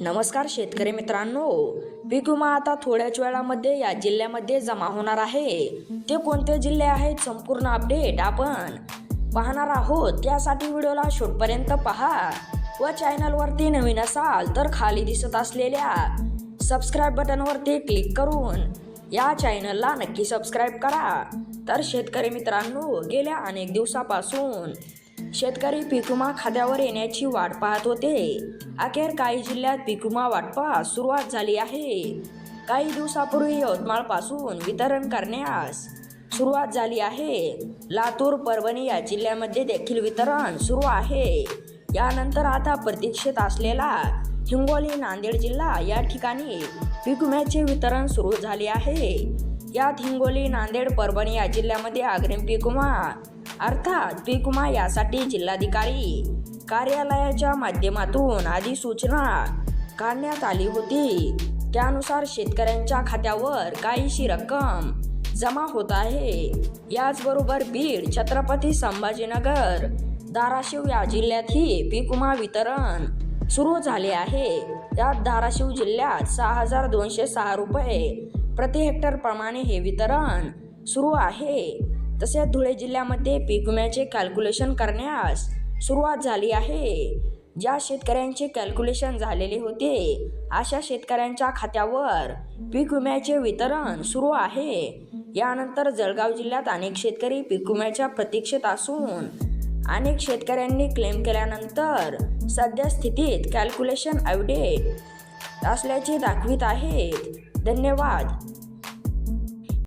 नमस्कार शेतकरी मित्रांनो. पीक विमा आता थोड्याच वेळामध्ये या जिल्ह्यामध्ये जमा होणार आहे. ते कोणते जिल्हे आहेत संपूर्ण अपडेट आपण पाहणार आहोत. त्यासाठी व्हिडिओला शेवटपर्यंत पहा. व चॅनलवरती नवीन असाल तर खाली दिसत असलेल्या सबस्क्राईब बटनवरती क्लिक करून या चॅनलला नक्की सबस्क्राईब करा. तर शेतकरी मित्रांनो गेल्या अनेक दिवसापासून शेतकरी पिकुमा खाद्यावर येण्याची वाट पाहत होते. अखेर काही जिल्ह्यात पिकुमा वाटपा वाटपास सुरुवात झाली आहे. काही दिवसापूर्वी यवतमाळपासून वितरण करण्यास सुरुवात झाली आहे. लातूर परभणी या जिल्ह्यामध्ये देखील वितरण सुरू आहे. यानंतर आता प्रतीक्षेत असलेला हिंगोली नांदेड जिल्हा या ठिकाणी पिकुम्याचे वितरण सुरू झाले आहे. यात हिंगोली नांदेड परभणी या जिल्ह्यामध्ये अग्रिम पिकुमा अर्थात पीक यासाठी जिल्हाधिकारी कार्यालयाच्या माध्यमातून अधिसूचना काढण्यात आली होती. त्यानुसार शेतकऱ्यांच्या खात्यावर काहीशी रक्कम जमा होत आहे. याचबरोबर बीड छत्रपती संभाजीनगर धाराशिव या जिल्ह्यातही पीक वितरण सुरू झाले आहे. त्यात धाराशिव जिल्ह्यात सहा हजार दोनशे सहा रुपये प्रति हेक्टर प्रमाणे हे वितरण सुरू आहे. तसेच धुळे जिल्ह्यामध्ये पीक विम्याचे कॅल्क्युलेशन करण्यास सुरुवात झाली आहे. ज्या शेतकऱ्यांचे कॅल्क्युलेशन झालेले होते अशा शेतकऱ्यांच्या खात्यावर पीक विम्याचे वितरण सुरू आहे. यानंतर जळगाव जिल्ह्यात अनेक शेतकरी पीक विम्याच्या प्रतीक्षेत असून अनेक शेतकऱ्यांनी क्लेम केल्यानंतर सध्या स्थितीत कॅल्क्युलेशन अपडेट असल्याचे दाखवित आहेत. धन्यवाद.